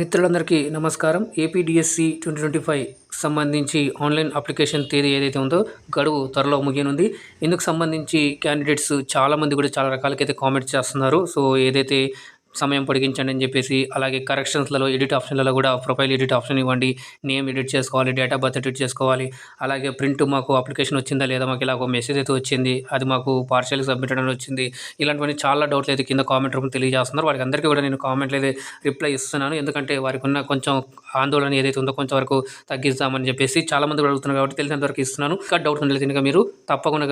మిత్రులందరికీ నమస్కారం. A P D S C twenty twenty five సంబంధించి ఆన్లైన్ అప్లికేషన్ తేదీ ఏదైతే ఉందో గడువు త్వరలో ముగియనుంది. ఇందుకు సంబంధించి క్యాండిడేట్స్ చాలామంది కూడా చాలా రకాలకైతే కామెంట్స్ చేస్తున్నారు. సో ఏదైతే సమయం పొడిగించండి అని చెప్పేసి అలాగే కరెక్షన్స్లలో ఎడిట్ ఆప్షన్లలో కూడా ప్రొఫైల్ ఎడిట్ ఆప్షన్ ఇవ్వండి నేమ్ ఎడిట్ చేసుకోవాలి డేట్ ఆఫ్ బర్త్ ఎడిట్ చేసుకోవాలి అలాగే ప్రింట్ మాకు అప్లికేషన్ వచ్చిందా లేదా మాకు ఇలా ఒక మెసేజ్ అయితే వచ్చింది అది మాకు పార్షియల్గా సబ్మిట్ అని వచ్చింది ఇలాంటివన్నీ చాలా డౌట్లు అయితే కింద కామెంట్ రూపంలో తెలియజేస్తున్నారు. వారికి అందరికీ కూడా నేను కామెంట్లు అయితే రిప్లై ఇస్తున్నాను. ఎందుకంటే వారికి ఉన్న కొంచెం ఆందోళన ఏదైతే ఉందో కొంచెం వరకు తగ్గిస్తామని చెప్పేసి చాలామంది అడుగుతున్నారు కాబట్టి తెలిసినంత వరకు ఇస్తున్నాను. ఇంకా డౌట్ ఉండలేదు కనుక మీరు తప్పకుండా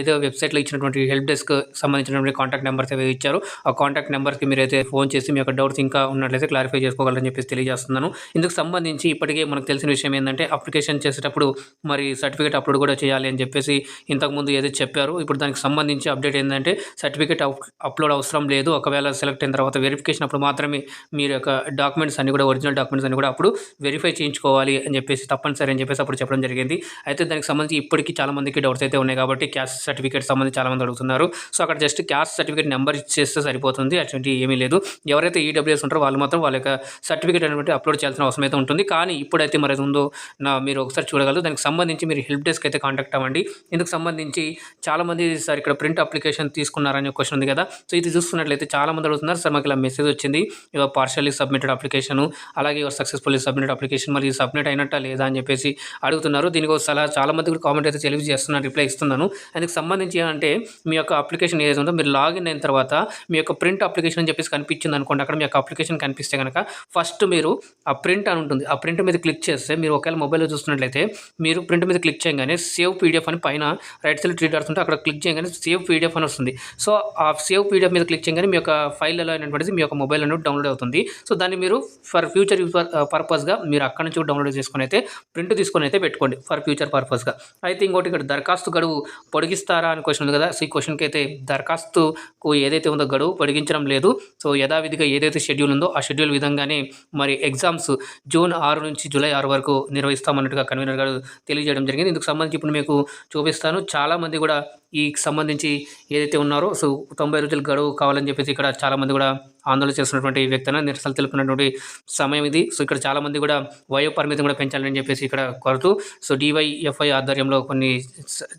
ఏదో వెబ్సైట్లో ఇచ్చినటువంటి హెల్ప్ డెస్క్ సంబంధించినటువంటి కాంటాక్ట్ నెంబర్స్ ఏవైతే ఇచ్చారో ఆ కాంటాక్ట్ నెంబర్కి మీరైతే ఫోన్ చేసి మీ యొక్క డౌట్స్ ఇంకా ఉన్నట్లయితే క్లారిఫై చేసుకోగలరని చెప్పేసి తెలియజేస్తున్నాను. ఇందుకు సంబంధించి ఇప్పటికే మనకు తెలిసిన విషయం ఏంటంటే అప్లికేషన్ చేసేటప్పుడు మరి సర్టిఫికేట్ అప్లోడ్ కూడా చేయాలి అని చెప్పేసి ఇంతకుముందు ఏదైతే చెప్పారో ఇప్పుడు దానికి సంబంధించి అప్డేట్ ఏంటంటే సర్టిఫికేట్ అప్లోడ్ అవసరం లేదు. ఒకవేళ సెలెక్ట్ అయిన తర్వాత వెరిఫికేషన్ అప్పుడు మాత్రమే మీరు యొక్క డాక్యుమెంట్స్ అన్ని కూడా ఒరిజినల్ డాక్యుమెంట్స్ అన్ని కూడా అప్పుడు వెరిఫై చేయించుకోవాలి అని చెప్పేసి తప్పనిసరి అని చెప్పేసి అప్పుడు చెప్పడం జరిగింది. అయితే దానికి సంబంధించి ఇప్పటికీ చాలా మందికి డౌట్స్ అయితే ఉన్నాయి కాబట్టి క్యాస్ట్ సర్టిఫికేట్ సంబంధించి చాలా మంది అడుగుతున్నారు. సో అక్కడ జస్ట్ క్యాస్ట్ సర్టిఫికేట్ నెంబర్ ఇచ్చేస్తే సరిపోతుంది. అటువంటి ఏమీ లేదు. ఎవరైతే ఈడబ్ల్యూఎస్ ఉంటారో వాళ్ళు మాత్రం వాళ్ళ యొక్క సర్టిఫికేట్ అనేటువంటి అప్లోడ్ చేయాల్సిన అవసరం అయితే ఉంటుంది. కానీ ఇప్పుడైతే మరి ఉందో నా మీరు ఒకసారి చూడగలరు. దానికి సంబంధించి మీరు హెల్ప్ డెస్క్ అయితే కాంటాక్ట్ అవ్వండి. ఇందుకు సంబంధించి చాలామంది సార్ ఇక్కడ ప్రింట్ అప్లికేషన్ తీసుకున్నారనే క్వశ్చన్ ఉంది కదా. సో ఇది చూస్తున్నట్లయితే చాలామంది అడుగుతున్నారు. సార్ మాకు ఇలా మెసేజ్ వచ్చింది. ఇవాళ పార్షల్లీ సబ్మిటెడ్ అప్లికేషన్ అలాగే సక్సెస్ఫుల్లీ సబ్మిటెడ్ అప్లికేషన్ మరి సబ్మిట్ అయినట్టా లేదా అని చెప్పేసి అడుగుతున్నారు. దీనికి ఒక సలహా చాలామంది కూడా కామెంట్ అయితే తెలియజేస్తున్నాను రిప్లై ఇస్తున్నాను. అందుకు సంబంధించి అంటే మీ యొక్క అప్లికేషన్ ఏదైతే ఉందో మీరు లాగిన్ అయిన తర్వాత మీ యొక్క ప్రింట్ అప్లికేషన్ అని చెప్పేసి కనిపించింది అనుకోండి అక్కడ మీ యొక్క అప్లికేషన్ కనిపిస్తే కనుక ఫస్ట్ మీరు ఆ ప్రింట్ అని ఉంటుంది. ఆ ప్రింట్ మీద క్లిక్ చేస్తే మీరు ఒకవేళ మొబైల్లో చూస్తున్నట్లయితే మీరు ప్రింట్ మీద క్లిక్ చేయగానే సేవ్ పీడిఎఫ్ అని పైన రైట్ సైడ్ త్రీ డాట్స్ ఉంటే అక్కడ క్లిక్ చేయగానే సేవ్ పీడిఎఫ్ అని వస్తుంది. సో ఆ సేవ్ పీడిఎఫ్ మీద క్లిక్ చేయగానే మీ యొక్క ఫైల్ ఎలా అయినటువంటిది మీ యొక్క మొబైల్ అనేది డౌన్లోడ్ అవుతుంది. సో దాన్ని మీరు ఫర్ ఫ్యూచర్ యూజ్ పర్పస్గా మీరు అక్కడ నుంచి డౌన్లోడ్ చేసుకొని అయితే ప్రింట్ తీసుకొని అయితే పెట్టుకోండి ఫర్ ఫ్యూచర్ పర్పస్గా అయితే ఇంకోటి ఇక్కడ దరఖాస్తు గడువు పొడిగిస్తారా అని క్వశ్చన్ ఉంది కదా. సో ఈ క్వశ్చన్కి అయితే దరఖాస్తుకు ఏదైతే ఉందో గడువు పొడిగించడం లేదు. సో యథావిధిగా ఏదైతే షెడ్యూల్ ఉందో ఆ షెడ్యూల్ విధంగానే మరి ఎగ్జామ్స్ జూన్ ఆరు నుంచి జూలై ఆరు వరకు నిర్వహిస్తామన్నట్టుగా కన్వీనర్ గారు తెలియజేయడం జరిగింది. ఇందుకు సంబంధించి ఇప్పుడు మీకు చూపిస్తాను. చాలామంది కూడా ఈ సంబంధించి ఏదైతే ఉన్నారో సో తొంభై రోజులు గడువు కావాలని చెప్పేసి ఇక్కడ చాలామంది కూడా ఆందోళన చేస్తున్నటువంటి వ్యక్తిన నిరసనలు తెలుపుతున్నటువంటి సమయం ఇది. సో ఇక్కడ చాలామంది కూడా వయో పరిమితి కూడా పెంచాలని చెప్పేసి ఇక్కడ కోరుతూ సో డివైఎఫ్ఐ ఆధ్వర్యంలో కొన్ని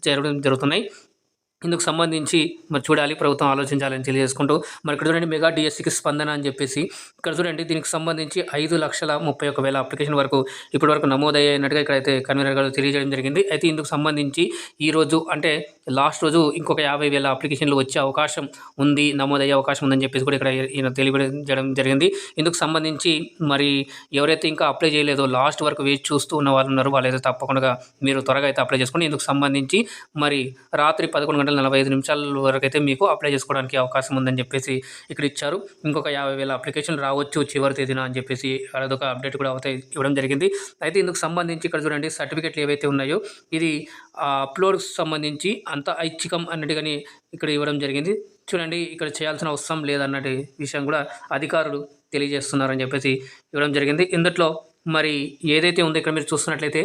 జరగడం జరుగుతున్నాయి. ఇందుకు సంబంధించి మరి చూడాలి ప్రభుత్వం ఆలోచించాలని తెలియజేసుకుంటూ. మరి ఇక్కడ చూడండి మెగా డిఎస్సికి స్పందన అని చెప్పేసి. ఇక్కడ చూడండి దీనికి సంబంధించి ఐదు లక్షల ముప్పై ఒక వేల అప్లికేషన్ వరకు ఇప్పటి వరకు నమోదయ్యేనట్టుగా ఇక్కడైతే కన్వీనర్ గారు తెలియజేయడం జరిగింది. అయితే ఇందుకు సంబంధించి ఈరోజు అంటే లాస్ట్ రోజు ఇంకొక యాభై వేల అప్లికేషన్లు వచ్చే అవకాశం ఉంది నమోదయ్యే అవకాశం ఉందని చెప్పేసి కూడా ఇక్కడ ఈయన తెలియజేయడం జరిగింది. ఇందుకు సంబంధించి మరి ఎవరైతే ఇంకా అప్లై చేయలేదో లాస్ట్ వరకు వేచి చూస్తూ ఉన్న వాళ్ళు ఉన్నారు వాళ్ళైతే తప్పకుండా మీరు త్వరగా అయితే అప్లై చేసుకోండి ఇందుకు సంబంధించి మరి రాత్రి పదకొండు గంటల నలభై ఐదు నిమిషాల వరకు అయితే మీకు అప్లై చేసుకోవడానికి అవకాశం ఉందని చెప్పేసి ఇక్కడ ఇచ్చారు. ఇంకొక యాభై వేల అప్లికేషన్ రావచ్చు చివరి తేదీన అని చెప్పేసి అదొక అప్డేట్ కూడా అవుతాయి ఇవ్వడం జరిగింది. అయితే ఇందుకు సంబంధించి ఇక్కడ చూడండి సర్టిఫికెట్లు ఏవైతే ఉన్నాయో ఇది అప్లోడ్కి సంబంధించి అంత ఐచ్ఛికం అన్నట్టుగాని ఇక్కడ ఇవ్వడం జరిగింది. చూడండి ఇక్కడ చేయాల్సిన అవసరం లేదన్నటి విషయం కూడా అధికారులు తెలియజేస్తున్నారని చెప్పేసి ఇవ్వడం జరిగింది. ఇందులో మరి ఏదైతే ఉందో ఇక్కడ మీరు చూస్తున్నట్లయితే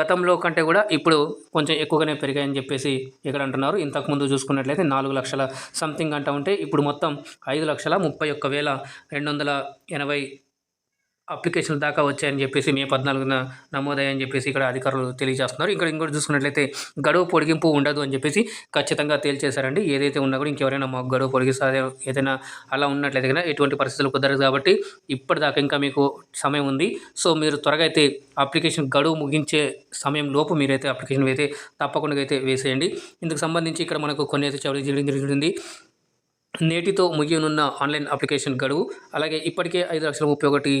గతంలో కంటే కూడా ఇప్పుడు కొంచెం ఎక్కువగానే పెరిగాయని చెప్పేసి ఇక్కడ అంటున్నారు. ఇంతకుముందు చూసుకున్నట్లయితే నాలుగు లక్షల సంథింగ్ అంటూ ఉంటే ఇప్పుడు మొత్తం ఐదు లక్షల ముప్పై ఒక్క వేల రెండు వందల ఎనభై అప్లికేషన్ల దాకా వచ్చాయని చెప్పేసి మే పద్నాలుగున నమోదయ్యని చెప్పేసి ఇక్కడ అధికారులు తెలియజేస్తున్నారు. ఇక్కడ ఇంకోటి చూసుకున్నట్లయితే గడువు పొడిగింపు ఉండదు అని చెప్పేసి ఖచ్చితంగా తేల్చేశారండి. ఏదైతే ఉన్నా కూడా ఇంకెవరైనా మాకు గడువు పొడిగిస్తారే ఏదైనా అలా ఉన్నట్లయితే కనుక ఎటువంటి పరిస్థితులు కుదరదు కాబట్టి ఇప్పటిదాకా ఇంకా మీకు సమయం ఉంది. సో మీరు త్వరగా అయితే అప్లికేషన్ గడువు ముగించే సమయం లోపు మీరైతే అప్లికేషన్ అయితే తప్పకుండా అయితే వేసేయండి. ఇందుకు సంబంధించి ఇక్కడ మనకు కొన్ని అయితే చేయడం జరిగింది. నేటితో ముగియనున్న ఆన్లైన్ అప్లికేషన్ గడువు అలాగే ఇప్పటికే ఐదు లక్షల ముప్పై ఒకటి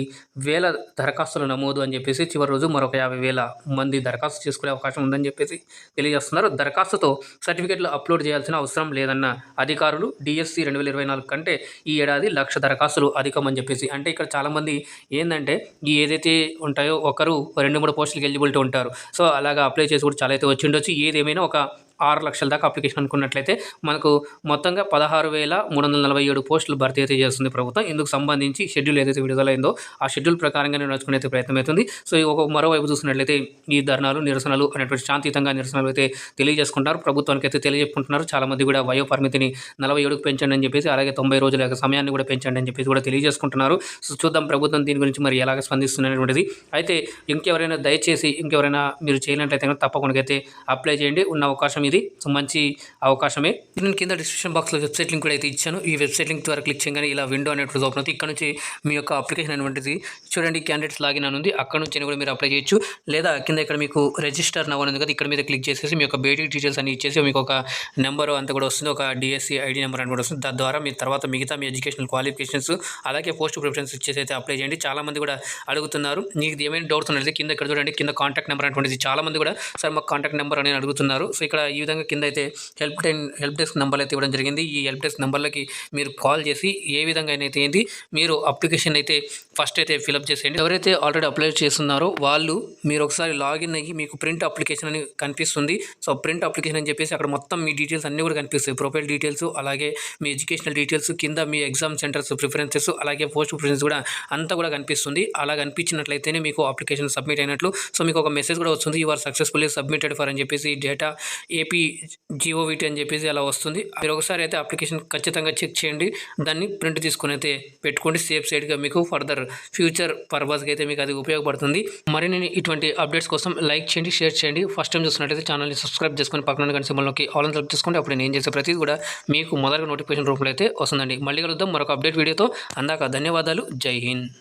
వేల దరఖాస్తులు నమోదు అని చెప్పేసి చివరి రోజు మరొక యాభై వేల మంది దరఖాస్తు చేసుకునే అవకాశం ఉందని చెప్పేసి తెలియజేస్తున్నారు. దరఖాస్తుతో సర్టిఫికేట్లు అప్లోడ్ చేయాల్సిన అవసరం లేదన్న అధికారులు డిఎస్సి రెండు వేల ఇరవై నాలుగు కంటే ఈ ఏడాది లక్ష దరఖాస్తులు అధికమని చెప్పేసి అంటే ఇక్కడ చాలామంది ఏంటంటే ఈ ఏదైతే ఉంటాయో ఒకరు రెండు మూడు పోస్టులకు ఎలిజిబిలిటీ ఉంటారు. సో అలాగా అప్లై చేసి కూడా చాలా అయితే వచ్చి ఉండొచ్చు ఏదేమైనా ఒక ఆరు లక్షల దాకా అప్లికేషన్ అనుకున్నట్లయితే మనకు మొత్తంగా పదహారు వేల మూడు వందల నలభై ఏడు పోస్టులు భర్తీ అయితే చేస్తుంది ప్రభుత్వం. ఇందుకు సంబంధించి షెడ్యూల్ ఏదైతే విడుదలైందో ఆ షెడ్యూల్ ప్రకారంగా నడుచుకునే ప్రయత్నం అవుతుంది. సో ఒక మరోవైపు చూసినట్లయితే ఈ ధర్నాలు నిరసనలు అనేటువంటి శాంతియుతంగా నిరసనలు అయితే తెలియజేసుకుంటారు. ప్రభుత్వానికి అయితే తెలియజెప్పుకుంటున్నారు. చాలా మంది కూడా వయో పరిమితిని నలభై ఏడుకు పెంచండి అని చెప్పేసి అలాగే తొంభై రోజుల యొక్క సమయాన్ని కూడా పెంచండి అని చెప్పేసి కూడా తెలియజేసుకుంటున్నారు. సో చూద్దాం ప్రభుత్వం దీని గురించి మరి ఎలాగ స్పందిస్తున్నటువంటిది అయితే ఇంకెవరైనా దయచేసి ఇంకెవరైనా మీరు చేయనట్లయితే తప్పకుండా అయితే అప్లై చేయండి. ఉన్న అవకాశం ఇది. సో మంచి అవకాశమే. నేను కింద డిస్క్రిప్షన్ బాక్స్లో వెబ్సైట్ లింక్ కూడా అయితే ఇచ్చాను. ఈ వెబ్సైట్ లింక్ ద్వారా క్లిక్ చేయగానే ఇలా విండో అనేటువంటి ఓపెన్ అవుతుంది. ఇక్కడ నుంచి మీ యొక్క అప్లికేషన్ అనేటువంటిది చూడండి క్యాండిడేట్స్ లాగిన్ అని ఉంది. అక్కడ నుంచి కూడా మీరు అప్లై చేయొచ్చు. లేదా కింద ఇక్కడ మీకు రిజిస్టర్ నవ్ అనేది కదా ఇక్కడ మీద క్లిక్ చేసేసి మీ యొక్క బేసిక్ డీటెయిల్స్ అన్ని ఇచ్చేసి మీకు ఒక నెంబర్ అంతా కూడా వస్తుంది. ఒక డిఎస్సి ఐడి నెంబర్ అని కూడా వస్తుంది. దాని ద్వారా మీ తర్వాత మిగతా మీ ఎడ్యుకేషనల్ క్వాలిఫికేషన్స్ అలాగే పోస్ట్ ప్రిఫరెన్స్ ఇచ్చేసి అయితే అప్లై చేయండి. చాలామంది కూడా అడుగుతున్నారు. మీకు ఏమైనా డౌట్స్ ఉన్నది కింద ఇక్కడ చూడండి కింద కాంటాక్ట్ నెంబర్ అనేటువంటిది చాలా మంది కూడా సార్ మాకు కాంటాక్ట్ నెంబర్ అని అడుగుతున్నారు. సో ఇక్కడ ఈ ఈ విధంగా కింద అయితే హెల్ప్ టైన్ హెల్ప్ డెస్క్ నెంబర్ అయితే ఇవ్వడం జరిగింది. ఈ హెల్ప్ డెస్క్ నెంబర్లకి మీరు కాల్ చేసి ఏ విధంగా అయితే ఏంది మీరు అప్లికేషన్ అయితే ఫస్ట్ అయితే ఫిలప్ చేసేయండి. ఎవరైతే ఆల్రెడీ అప్లై చేస్తున్నారో వాళ్ళు మీరు ఒకసారి లాగిన్ అయ్యి మీకు ప్రింట్ అప్లికేషన్ అని కనిపిస్తుంది. సో ప్రింట్ అప్లికేషన్ అని చెప్పేసి అక్కడ మొత్తం మీ డీటెయిల్స్ అన్నీ కూడా కనిపిస్తాయి. ప్రొఫైల్ డీటెయిల్స్ అలాగే మీ ఎడ్యుకేషనల్ డీటెయిల్స్ కింద మీ ఎగ్జామ్ సెంటర్స్ ప్రిఫరెన్సెస్ అలాగే పోస్ట్ ప్రిఫరెన్స్ కూడా అంతా కూడా కనిపిస్తుంది. అలా కనిపించినట్లయితేనే మీకు అప్లికేషన్ సబ్మిట్ అయినట్లు. సో మీకు ఒక మెసేజ్ కూడా వస్తుంది. You are successfully submitted for అని చెప్పేసి డేటా ఏ ఏపీ జిఓవిటీ అని చెప్పేసి అలా వస్తుంది. మీరు ఒకసారి అయితే అప్లికేషన్ ఖచ్చితంగా చెక్ చేయండి. దాన్ని ప్రింట్ తీసుకొని అయితే పెట్టుకోండి. సేఫ్ సైడ్గా మీకు ఫర్దర్ ఫ్యూచర్ పర్పస్కి అయితే మీకు అది ఉపయోగపడుతుంది. మరి నేను ఇటువంటి అప్డేట్స్ కోసం లైక్ చేయండి షేర్ చేయండి. ఫస్ట్ టైం చూసినట్లయితే ఛానల్ని సబ్స్క్రైబ్ చేసుకొని పక్కన గంట సింబల్లోకి ఆల్ సెలెక్ట్ చేసుకోండి. అప్పుడు నేను చేసే ప్రతిదీ కూడా మీకు మొదలుగా నోటిఫికేషన్ రూపంలో అయితే వస్తుందండి. మళ్ళీ కలుద్దాం మరొక అప్డేట్ వీడియోతో. అందాక ధన్యవాదాలు. జై హింద్.